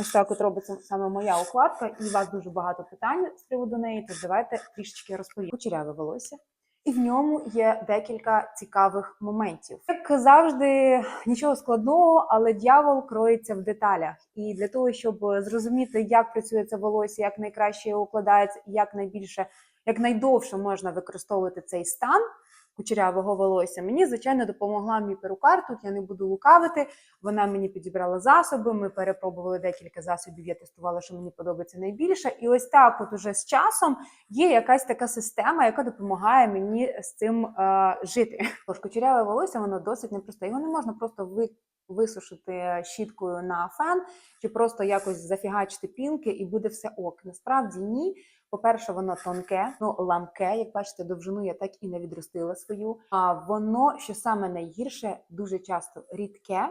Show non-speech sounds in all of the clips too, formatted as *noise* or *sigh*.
Ось так от робиться саме моя укладка, і у вас дуже багато питань з приводу неї. Тож давайте трішечки розповім. Кучеряве волосся. І в ньому є декілька цікавих моментів. Як завжди, нічого складного, але дьявол кроється в деталях. І для того, щоб зрозуміти, як працює це волосся, як найкраще його укладається, як найбільше, як найдовше можна використовувати цей стан кучерявого волосся, мені звичайно допомогла мій перукар. Тут я не буду лукавити. Вона мені підібрала засоби. Ми перепробували декілька засобів. Я тестувала, що мені подобається найбільше. І ось так, от уже з часом, є якась така система, яка допомагає мені з цим е, жити. Тож кучеряве волосся воно досить непросте. Його не можна просто ви, висушити щіткою на фен чи просто якось зафігачити пінки, і буде все ок. Насправді ні. По-перше, воно тонке, ну ламке, як бачите, довжину я так і не відростила свою. А воно, що саме найгірше, дуже часто рідке,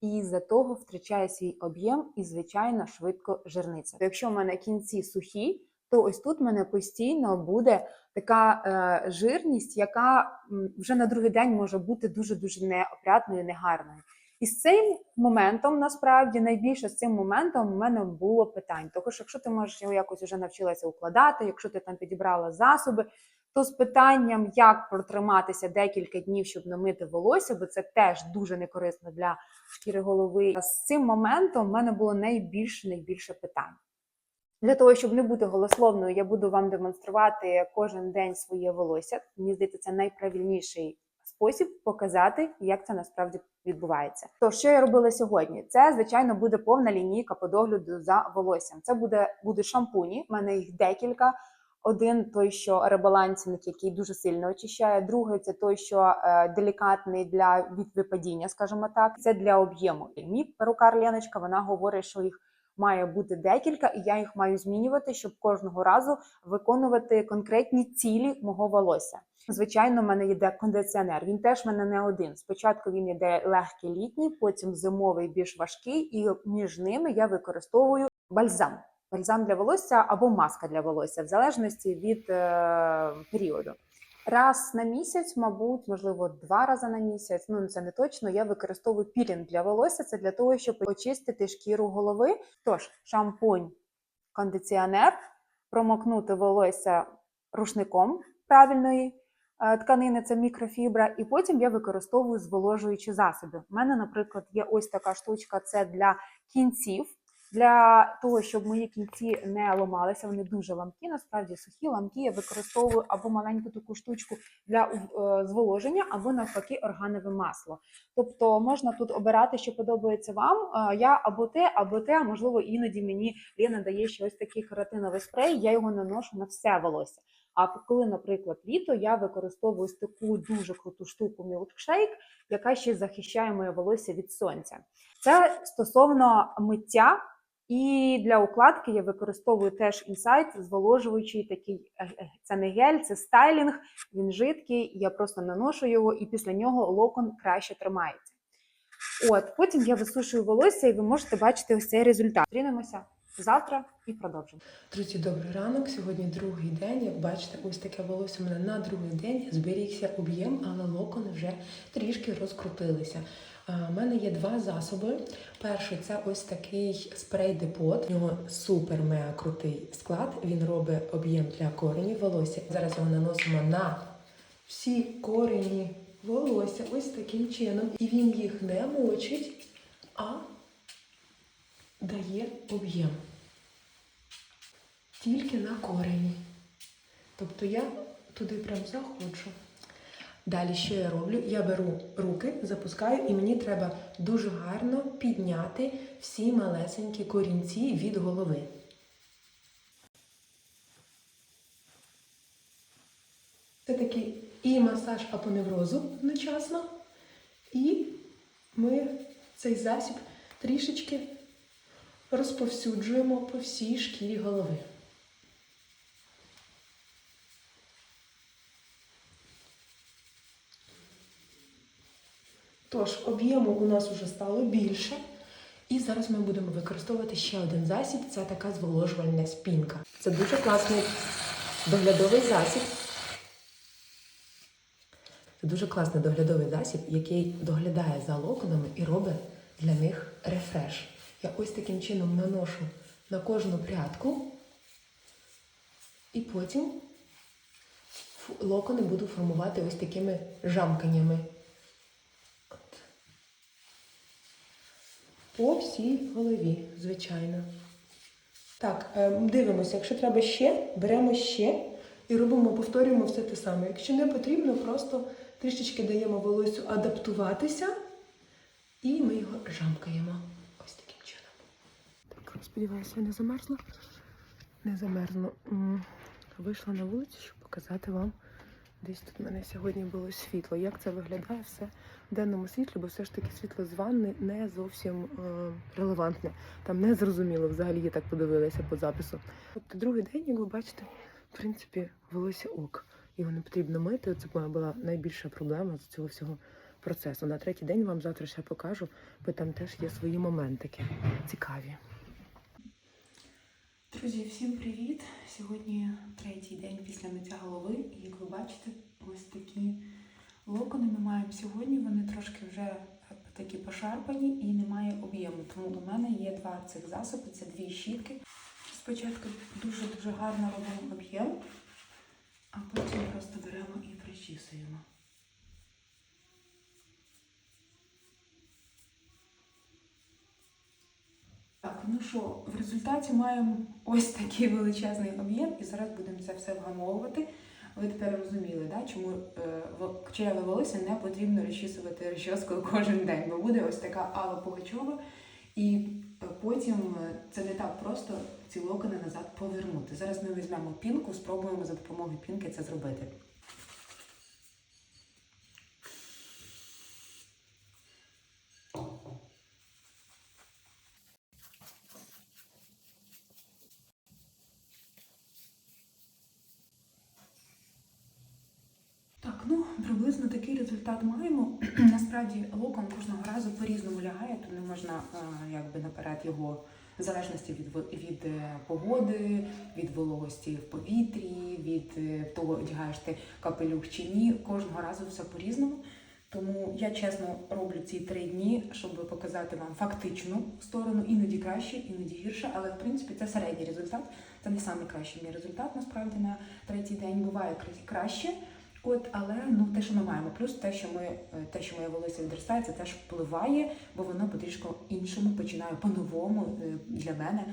і з-за того втрачає свій об'єм і, звичайно, швидко жирниться. Якщо в мене кінці сухі, то ось тут в мене постійно буде така е, жирність, яка вже на другий день може бути дуже дуже неопрятною, негарною. І з цим моментом, насправді, найбільше з цим моментом у мене було питань. Що якщо ти можеш його якось вже навчилася укладати, якщо ти там підібрала засоби, то з питанням, як протриматися декілька днів, щоб намити волосся, бо це теж дуже некорисно для шкіри голови. З цим моментом в мене було найбільше найбільше питань. Для того, щоб не бути голословною, я буду вам демонструвати кожен день своє волосся. Мені здається, це найправильніший спосіб показати, як це насправді відбувається. То що я робила сьогодні? Це звичайно буде повна лінійка по догляду за волоссям. Це буде буде шампуні. У мене їх декілька. Один той, що ребалансинг, який дуже сильно очищає. Другий це той, що е, делікатний для від випадіння, скажімо так. Це для об'єму. І Мій перукар Леночка, вона говорить, що їх має бути декілька, і я їх маю змінювати, щоб кожного разу виконувати конкретні цілі мого волосся. Звичайно, в мене йде кондиціонер. Він теж в мене не один. Спочатку він йде легкий літній, потім зимовий більш важкий, і між ними я використовую бальзам. Бальзам для волосся або маска для волосся, в залежності від е, періоду. Раз на місяць, мабуть, можливо, два рази на місяць. Ну це не точно. Я використовую пілінг для волосся. Це для того, щоб очистити шкіру голови. Тож, шампунь, кондиціонер, промокнути волосся рушником правильної тканини, це мікрофібра, і потім я використовую зволожуючі засоби. У мене, наприклад, є ось така штучка, це для кінців. Для того, щоб мої кінці не ламалися, вони дуже ламкі, насправді сухі ламкі. Я використовую або маленьку таку штучку для е, зволоження, або навпаки органове масло. Тобто можна тут обирати, що подобається вам. Е, Я або те, або те, а можливо, іноді мені Лена дає ще ось такий кератиновий спрей, я його наношу на все волосся. А коли, наприклад, літо, я використовую таку дуже круту штуку Milkshake, яка ще захищає моє волосся від сонця. Це стосовно миття. І для укладки я використовую теж інсайт, зволожуючий такий. Це не гель, це стайлінг. Він жидкий. Я просто наношу його, і після нього локон краще тримається. От, потім я висушую волосся, і ви можете бачити ось цей результат. Зустрінемося завтра і продовжимо. Друзі, добрий ранок. Сьогодні другий день. Як бачите, ось таке волосся у мене на другий день зберігся об'єм, але локони вже трішки розкрутилися. У мене є два засоби. Перший це ось такий спрей депот. У нього супер мега крутий склад. Він робить об'єм для коренів волосся. Зараз його наносимо на всі корені волосся ось таким чином. І він їх не мочить, а дає об'єм тільки на корені. Тобто я туди прям заходжу. Далі, що я роблю? Я беру руки, запускаю, і мені треба дуже гарно підняти всі малесенькі корінці від голови. Це такий і масаж апоневрозу одночасно, і ми цей засіб трішечки розповсюджуємо по всій шкірі голови. Тож, об'єму у нас вже стало більше. І зараз ми будемо використовувати ще один засіб. Це така зволожувальна спінка. Це дуже класний доглядовий засіб. Це дуже класний доглядовий засіб, який доглядає за локонами і робить для них рефреш. Я ось таким чином наношу на кожну прядку, і потім локони буду формувати ось такими жамканнями. По всій голові, звичайно. Так, е, дивимося, якщо треба ще, беремо ще і робимо, повторюємо все те саме. Якщо не потрібно, просто трішечки даємо волосю адаптуватися і ми його жамкаємо. Ось таким чином. Так, сподіваюся, не замерзла. Не замерзну. М, Вийшла на вулицю, щоб показати вам. Десь тут в мене сьогодні було світло. Як це виглядає все в денному світлі, бо все ж таки світло з ванни не зовсім е, релевантне. Там не зрозуміло взагалі, я так подивилася по запису. От другий день, як ви бачите, в принципі, волосся ок. Його не потрібно мити. Це моя була найбільша проблема з цього всього процесу. На третій день вам завтра ще покажу, бо там теж є свої моментики цікаві. Друзі, всім привіт! Сьогодні третій день після миття голови, і як ви бачите, ось такі локони ми маємо сьогодні. Вони трошки вже такі пошарпані і немає об'єму. Тому у мене є два цих засоби, це дві щітки. Спочатку дуже-дуже гарно робимо об'єм, а потім просто беремо і причісуємо. Так, ну що, в результаті маємо ось такий величезний об'єм, і зараз будемо це все вгамовувати. Ви тепер розуміли, да, чому е, кучеряве волосся не потрібно розчісувати розчіскою кожен день, бо буде ось така Алла Пугачова, і е, потім е, це не так просто ці локони назад повернути. Зараз ми візьмемо пінку, спробуємо за допомогою пінки це зробити. Так, ну приблизно такий результат маємо. *clears throat* Насправді локон кожного разу по-різному лягає, то не можна е, якби наперед його в залежності від від е, погоди, від вологості в повітрі, від е, того, одягаєш ти капелюх чи ні. Кожного разу все по-різному. Тому я чесно роблю ці три дні, щоб показати вам фактичну сторону, іноді краще, іноді гірше, але в принципі це середній результат. Це не найкращий мій результат насправді на третій день. Буває кра- краще. От, але ну те, що ми маємо, плюс те, що ми е, те, що моє волосся відростає, це теж впливає, бо воно потрішку іншому починає по-новому е, для мене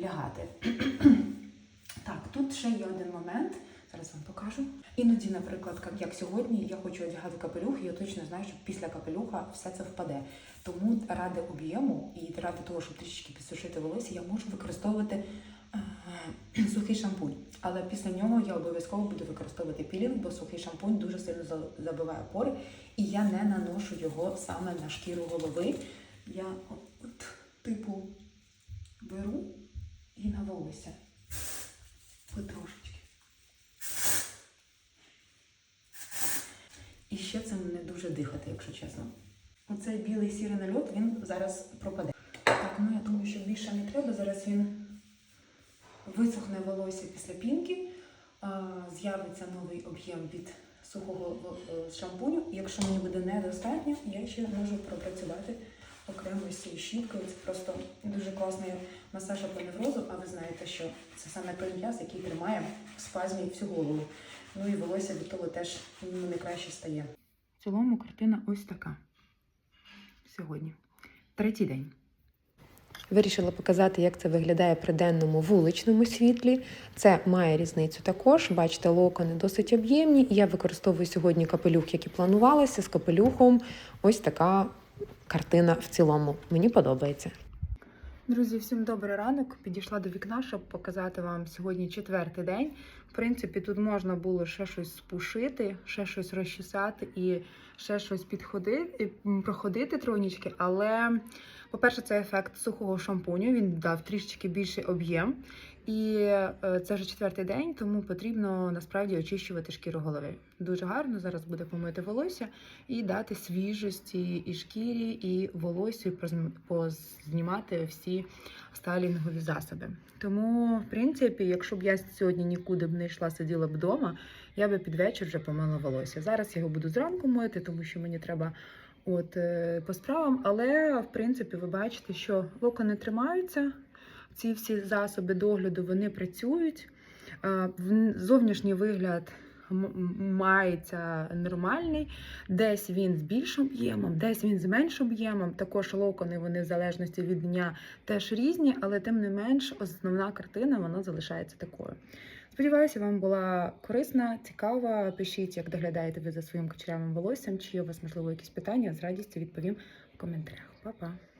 лягати. *clears throat* так, тут ще є один момент. Зараз вам покажу. Іноді, наприклад, як- як сьогодні, я хочу одягати капелюх, і я точно знаю, що після капелюха все це впаде. Тому ради об'єму і ради того, щоб трішечки підсушити волосся, я можу використовувати е, *clears throat* сухий шампунь. Але після нього я обов'язково буду використовувати пілінг, бо сухий шампунь дуже сильно забиває пори, і я не наношу його саме на шкіру голови. Я от, типу беру і на волосся. Потрошечки. І ще цим не дуже дихати, якщо чесно. Оцей білий сірий нальот він зараз пропаде. Так, ну я думаю, що більше не треба. Зараз він висохне волосся після пінки, з'явиться новий об'єм від сухого е, шампуню. Якщо мені буде недостатньо, я ще можу пропрацювати окремо з цією щіткою. Це просто дуже класний масаж апоневрозу, а ви знаєте, що це саме той м'яз, який тримає в спазмі всю голову. Ну і волосся від того теж ну, не краще стає. В цілому картина ось така. Сьогодні. Третій день. Вирішила показати, як це виглядає при денному вуличному світлі. Це має різницю також. Бачите, локони досить об'ємні. Я використовую сьогодні капелюх, як і планувалося, з капелюхом. Ось така картина в цілому. Мені подобається. Друзі, всім добрий ранок. Підійшла до вікна, щоб показати вам сьогодні четвертий день. В принципі, тут можна було ще щось спушити, ще щось розчесати і ще щось підходити, проходити тронічки. Але, по-перше, це ефект сухого шампуню. Він дав трішечки більший об'єм. І е, це вже четвертий день, тому потрібно насправді очищувати шкіру голови. Дуже гарно зараз буде помити волосся і дати свіжості і шкірі, і волосю, і познімати всі стайлінгові засоби. Тому, в принципі, якщо б я сьогодні нікуди б не йшла, сиділа б вдома, я би під вечір вже помила волосся. Зараз я його буду зранку мити, тому що мені треба от, е, по справам. Але, в принципі, ви бачите, що локони тримаються. Ці всі засоби догляду вони працюють. Е, Зовнішній вигляд мається нормальний. Десь він з більшим об'ємом, десь він з меншим об'ємом. Також локони вони в залежності від дня теж різні, але тим не менш основна картина вона залишається такою. Сподіваюся, вам була корисна, цікава. Пишіть, як доглядаєте ви за своїм кучерявим волоссям, чи у вас можливо якісь питання. З радістю відповім в коментарях. Па-па!